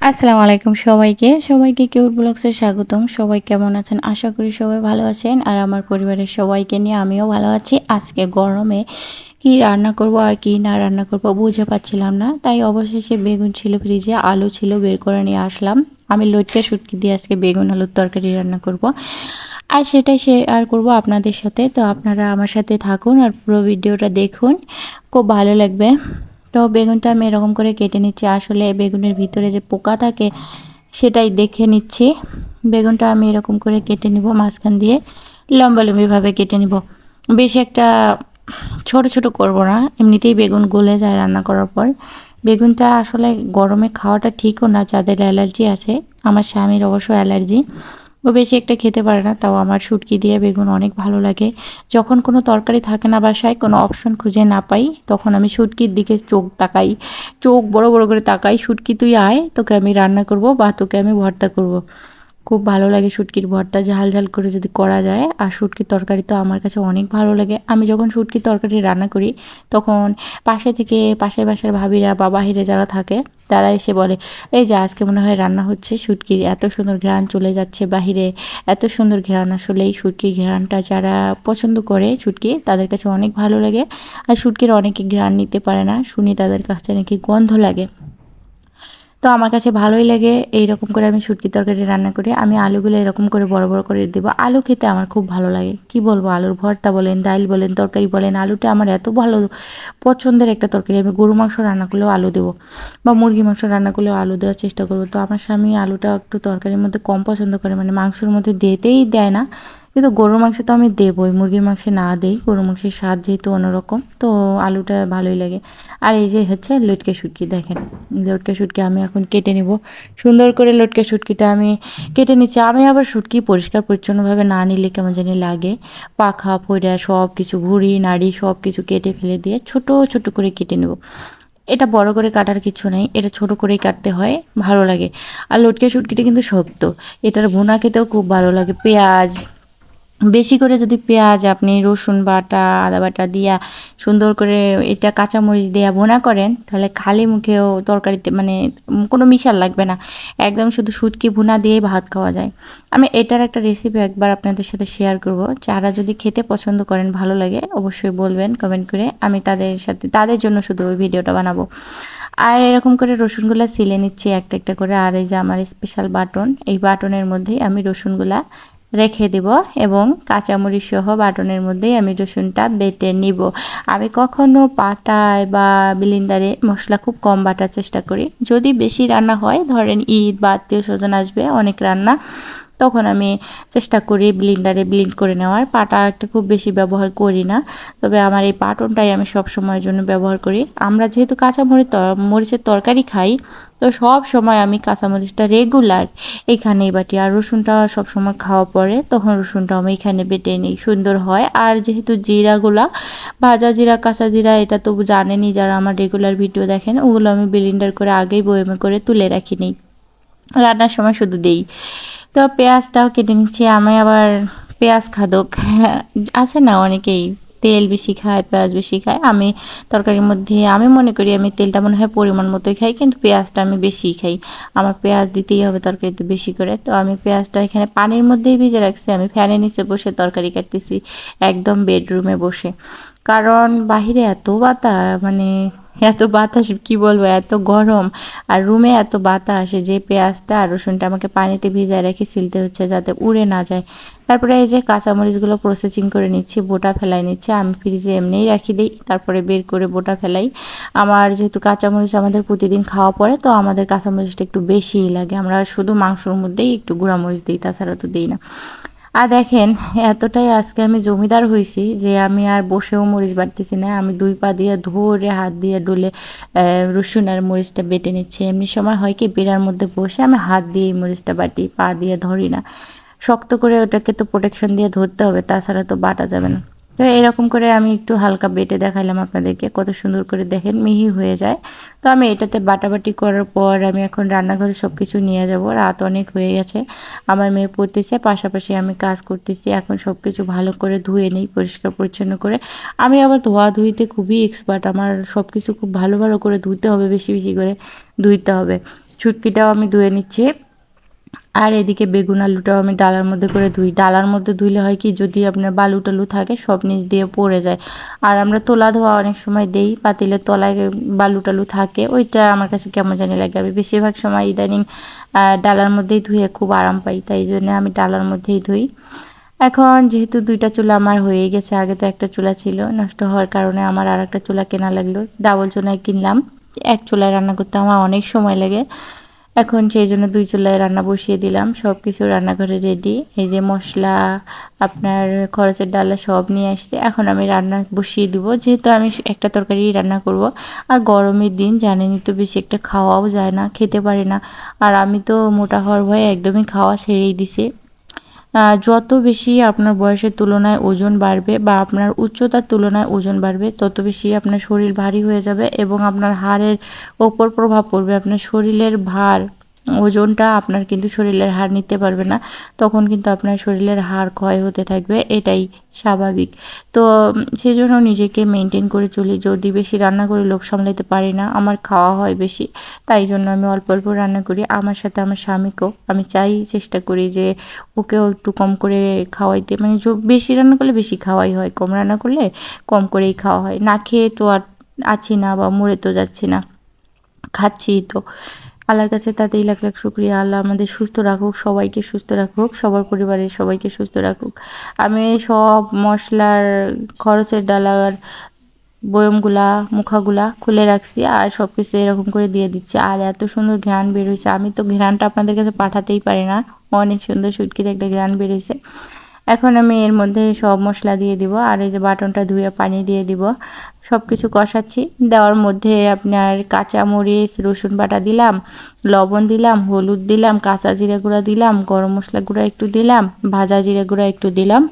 আসসালামু আলাইকুম সবাইকে। সবাইকে কিউট ব্লগসে স্বাগতম। সবাই কেমন আছেন? আশা করি সবাই ভালো আছেন। আর আমার পরিবারের সবাইকে নিয়ে আমিও ভালো আছি। আজকে গরমে কি রান্না করব আর কি না রান্না করব বুঝে পাচ্ছিলাম না। তাই অবশেষে বেগুন ছিল ফ্রিজে, আলু ছিল, বের করে নিয়ে আসলাম। আমি লটকে শুটকি দিয়ে আজকে বেগুন, আলুর তরকারি রান্না করব। আর সেটাই শেয়ার করব আপনাদের সাথে। তো আপনারা আমার সাথে থাকুন আর পুরো ভিডিওটা দেখুন। খুব ভালো লাগবে। তো বেগুনটা আমি এরকম করে কেটে নিচ্ছি। আসলে বেগুনের ভিতরে যে পোকা থাকে, সেটাই দেখে নিচ্ছি। বেগুনটা আমি এরকম করে কেটে নিব, মাঝখান দিয়ে লম্বালম্বিভাবে কেটে নিব। বেশি একটা ছোট ছোট করব না, এমনিতেই বেগুন গলে যায় রান্না করার পর। বেগুনটা আসলে গরমে খাওয়াটা ঠিকও না, যাদের অ্যালার্জি আছে। আমার স্বামীর অবশ্য অ্যালার্জি। ও বেশি একটা খেতে পারে না, তাও আমার শুটকি দিয়ে বেগুন অনেক ভালো লাগে যখন কোনো তরকারি থাকে না বাসায়, কোনো অপশন খুঁজে না পাই, তখন আমি শুটকির দিকে চোখ তাকাই চোখ বড় বড় করে তাকাই, শুটকি তুই আয়, তোকে আমি রান্না করব বা তোকে আমি ভর্তা করব। খুব ভালো লাগে শুটকির ভর্তা, ঝাল ঝাল করে যদি করা যায়। আর শুটকির তরকারি তো আমার কাছে অনেক ভালো লাগে। আমি যখন শুটকির তরকারি রান্না করি, তখন পাশে থেকে পাশের পাশের ভাবিরা বা বাহিরে যারা থাকে, তারা এসে বলে, এই যে আজকে মনে হয় রান্না হচ্ছে শুটকির, এত সুন্দর ঘ্রাণ চলে যাচ্ছে বাহিরে, এত সুন্দর ঘ্রাণ আসলে এই শুটকির ঘ্রাণটা। যারা পছন্দ করে শুটকি, তাদের কাছে অনেক ভালো লাগে। আর শুটকির অনেকে ঘ্রাণ নিতে পারে না, শুনি তাদের কাছে নাকি গন্ধ লাগে। তো আমার কাছে ভালোই লাগে এইরকম করে আমি শুটকি তরকারি রান্না করি। আমি আলুগুলো এরকম করে বড় বড় করে দেবো। আলু খেতে আমার খুব ভালো লাগে। কি বলব? আলুর ভর্তা বলেন, ডাইল বলেন, তরকারি বলেন, আলুটা আমার এত ভালো পছন্দের একটা তরকারি। আমি গরু মাংস রান্না করলেও আলু দেবো বা মুরগি মাংস রান্না করলেও আলু দেওয়ার চেষ্টা করব। তো আমার স্বামী আলুটা একটু তরকারির মধ্যে কম পছন্দ করে মানে মাংসের মধ্যে দিতেই দেয় না। কিন্তু গরুর মাংস তো আমি দেবই, মুরগির মাংসে না দেই, গরুর মাংসের স্বাদ যেহেতু অন্যরকম, তো আলুটা ভালোই লাগে। আর এই যে হচ্ছে লটকে শুটকি দেখেন, লটকে শুটকি আমি এখন কেটে নিব। সুন্দর করে লটকে শুটকিটা আমি কেটে নিচ্ছি। আমি আবার শুটকি পরিষ্কার পরিচ্ছন্নভাবে না নিলে কেমন জানি লাগে। পাখা, ফইরা সব কিছু ভুড়ি, নাড়ি সব কিছু কেটে ফেলে দিয়ে ছোট ছোট করে কেটে নেব। এটা বড় করে কাটার কিছু নেই, এটা ছোট করেই কাটতে হয়, ভালো লাগে। আর লটকে শুটকিটা কিন্তু শক্ত, এটার ভুনা খেতেও খুব ভালো লাগে। পেঁয়াজ বেশি করে যদি পেঁয়াজ, আপনি রসুন বাটা, আদা বাটা দিয়া সুন্দর করে এটা কাঁচামরিচ দেওয়া বোনা করেন, তাহলে খালি মুখেও তরকারিতে মানে কোনো মিশাল লাগবে না। একদম শুধু শুটকি ভুনা দিয়েই ভাত খাওয়া যায়। আমি এটার একটা রেসিপি একবার আপনাদের সাথে শেয়ার করব। যারা যদি খেতে পছন্দ করেন, ভালো লাগে, অবশ্যই বলবেন কমেন্ট করে আমি তাদের সাথে, তাদের জন্য শুধু ওই ভিডিওটা বানাবো। আর এরকম করে রসুনগুলা সিলে নিচ্ছি একটা একটা করে। আর এই যে আমার স্পেশাল বাটন, এই বাটনের মধ্যেই আমি রসুনগুলা রেখে দেব এবং কাঁচামরিচ সহ বাটনের মধ্যেই আমি রসুনটা বেটে নিব। আমি কখনো পাটায় বা বিলিন্দারে মশলা খুব কম বাটার চেষ্টা করি। যদি বেশি রান্না হয়, ধরেন ঈদ বা আত্মীয় স্বজন আসবে, অনেক রান্না, তখন আমি চেষ্টা করি ব্লিন্ডারে ব্লিন্ড করে নেওয়ার। পাটা একটা খুব বেশি ব্যবহার করি না, তবে আমার এই পাটনটাই আমি সব সময়ের জন্য ব্যবহার করি। আমরা যেহেতু কাঁচামরিচ মরিচের তরকারি খাই তো সব সময় আমি কাঁচামরিচটা রেগুলার এখানেই বাটি আর রসুনটা সব সময় খাওয়া পরে তখন রসুনটা আমি এখানে বেটে নিই, সুন্দর হয়। আর যেহেতু জিরাগুলা ভাজা জিরা, কাঁচা জিরা, এটা তো জানেনি যারা আমার রেগুলার ভিডিও দেখেন, ওগুলো আমি ব্লিন্ডার করে আগেই বয়েমে করে তুলে রাখি নিই রান্নার সময় শুধু দেই। তো পেঁয়াজটাও কেটে নিচ্ছি, আমি আবার পেঁয়াজ খাদক। আছে না অনেকেই? তেল বেশি খায়, পেঁয়াজ বেশি খায়। আমি তরকারির মধ্যে, আমি মনে করি আমি তেলটা মনে হয় পরিমাণ মতোই খাই, কিন্তু পেঁয়াজটা আমি বেশি খাই। আমার পেঁয়াজ দিতেই হবে তরকারিতে বেশি করে। তো আমি পেঁয়াজটা এখানে পানির মধ্যেই ভিজে রাখছি। আমি ফ্যানের নিচে বসে তরকারি কাটতেছি, একদম বেডরুমে বসে। কারণ বাহিরে এত বাতা মানে এত বাতাস কি বলব? এত গরম। আর রুমে এত বাতাস যে পেঁয়াজটা আর রসুনটা আমাকে পানিতে ভিজায় রেখে সিলতে হচ্ছে যাতে উড়ে না যায়। তারপরে এই যে কাঁচামরিচগুলো প্রসেসিং করে নিচ্ছি, বোটা ফেলাই নিচ্ছি। আমি ফ্রিজে এমনিই রাখি দিই, তারপরে বের করে বোটা ফেলাই। আমার যেহেতু কাঁচামরিচ আমাদের প্রতিদিন খাওয়া পড়ে, তো আমাদের কাঁচামরিচটা একটু বেশিই লাগে। আমরা শুধু মাংসর মধ্যেই একটু গুঁড়ামরিচ দিই, তাছাড়া তো দিই না। আর দেখেন, এতটাই আজকে আমি জমিদার হয়েছি যে আমি আর বসেও মরিচ বাড়তেছি না। আমি দুই পা দিয়ে ধরে হাত দিয়ে ডুলে রসুন আর মরিচটা বেটে নিচ্ছি। এমনি সময় হয় কি, বেড়ার মধ্যে বসে আমি হাত দিয়ে মরিচটা বাটি, পা দিয়ে ধরি না। শক্ত করে ওটাকে তো প্রোটেকশন দিয়ে ধরতে হবে, তাছাড়া তো বাটা যাবে না। তো এরকম করে আমি একটু হালকা বেটে দেখালাম আপনাদেরকে, কত সুন্দর করে দেখেন, মিহি হয়ে যায়। তো আমি এটাতে বাটাবাটি করার পর আমি এখন রান্নাঘরে সব কিছু নিয়ে যাব, রাত অনেক হয়ে গেছে, আমার মেয়ে পড়তেছে, পাশাপাশি আমি কাজ করতেছি, এখন সব কিছু ভালো করে ধুয়ে নিই, পরিষ্কার পরিচ্ছন্ন করে। আমি আবার ধোয়া ধুইতে খুবই এক্সপার্ট আমার সব কিছু খুব ভালো ভালো করে ধুতে হবে, বেশি বেশি করে ধুইতে হবে। ছুটকিটাও আমি ধুয়ে নিচ্ছি। আর এদিকে বেগুন আলুটাও আমি ডালার মধ্যে করে ধুই। ডালার মধ্যে ধুইলে হয় কি, যদি আপনার বালু টালু থাকে, সব নিচ দিয়ে পড়ে যায়। আর আমরা তোলা ধোয়া অনেক সময় দেই, পাতিলের তলায় বালু টালু থাকে, ওইটা আমার কাছে কেমন জানি লাগে। আমি বেশিরভাগ সময় ইদানিং ডালার মধ্যেই ধুয়ে খুব আরাম পাই, তাই জন্য আমি ডালার মধ্যেই ধুই। এখন যেহেতু দুইটা চুলা আমার হয়ে গেছে, আগে তো একটা চুলা ছিল, নষ্ট হওয়ার কারণে আমার আর একটা চুলা কেনা লাগল। ডাবল চুলায় কিনলাম। এক চুলায় রান্না করতে আমার অনেক সময় লাগে। এখন সেই জন্য দুই চুলায় রান্না বসিয়ে দিলাম সব কিছু রান্নাঘরে রেডি এই যে মশলা, আপনার খরচের ডালা সব নিয়ে আসতে। এখন আমি রান্না বসিয়ে দিব, যেহেতু আমি একটা তরকারি রান্না করব। আর গরমের দিন, জানেনি তো, বেশি একটা খাওয়াও যায় না, খেতে পারি না। আর আমি তো মোটা হওয়ার ভয়ে একদমই খাওয়া ছেড়েই দিছি। যত বেশি আপনার বয়সের তুলনায় ওজন বাড়বে বা আপনার উচ্চতার তুলনায় ওজন বাড়বে, তত বেশি আপনার শরীর ভারী হয়ে যাবে এবং আপনার হাড়ের ওপর প্রভাব পড়বে। আপনার শরীরের ভার ওজনটা আপনার কিন্তু শরীরের হার নিতে পারবে না, তখন কিন্তু আপনার শরীরের হার ক্ষয় হতে থাকবে, এটাই স্বাভাবিক। তো সেই জন্য নিজেকে মেনটেন করে চলি, যদি বেশি রান্না করে লোক সামলাতে পারি না, আমার খাওয়া হয় বেশি, তাই জন্য আমি অল্প অল্প রান্না করি। আমার সাথে আমার স্বামীকেও আমি চাই, চেষ্টা করি যে ওকেও একটু কম করে খাওয়াইতে মানে বেশি রান্না করলে বেশি খাওয়াই হয়, কম রান্না করলে কম করেই খাওয়া হয়। না খেয়ে তো আর আছি না বা মরে তো যাচ্ছি না, খাচ্ছি তো। আল্লাহর কাছে তাতেই লাখ লাখ শুক্রিয়া। আল্লাহ আমাদের সুস্থ রাখুক, সবাইকে সুস্থ রাখুক, সবার পরিবারের সবাইকে সুস্থ রাখুক। আমি সব মশলার খরচের ডালার বয়মগুলা, মুখাগুলা খুলে রাখছি আর সব কিছু এরকম করে দিয়ে দিচ্ছি। আর এত সুন্দর ঘ্রাণ বেরোয়েছে আমি তো ঘ্রাণটা আপনাদের কাছে পাঠাতেই পারি না। অনেক সুন্দর সুটকির একটা ঘ্রাণ বেরোয়েছে এখন আমি এর মধ্যে সব মশলা দিয়ে দিব, আর এই যে বাটনটা ধুয়ে পানি দিয়ে দিব। সব কিছু কষাচ্ছি। দেওয়ার মধ্যে আপনার কাঁচা মরিচ, রসুন বাটা দিলাম, লবণ দিলাম, হলুদ দিলাম, কাঁচা জিরে গুঁড়া দিলাম, গরম মশলা গুঁড়া একটু দিলাম, ভাজা জিরে গুঁড়া একটু দিলাম।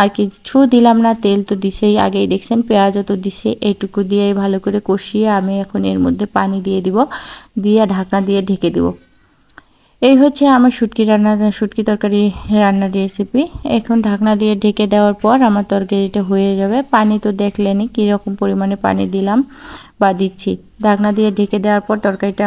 আর কিছু দিলাম না, তেল তো দিছেই আগেই, দেখছেন? পেঁয়াজও তো দিছে এইটুকু দিয়ে ভালো করে কষিয়ে আমি এখন এর মধ্যে পানি দিয়ে দিব, দিয়ে ঢাকনা দিয়ে ঢেকে দিব। এই হচ্ছে আমার শুটকি রান্না, শুটকি তরকারি রান্নার রেসিপি এখন ঢাকনা দিয়ে ঢেকে দেওয়ার পর আমার তরকারিটা হয়ে যাবে। পানি তো দেখলেনি কীরকম পরিমাণে পানি দিলাম বা দিচ্ছি। ঢাকনা দিয়ে ঢেকে দেওয়ার পর তরকারিটা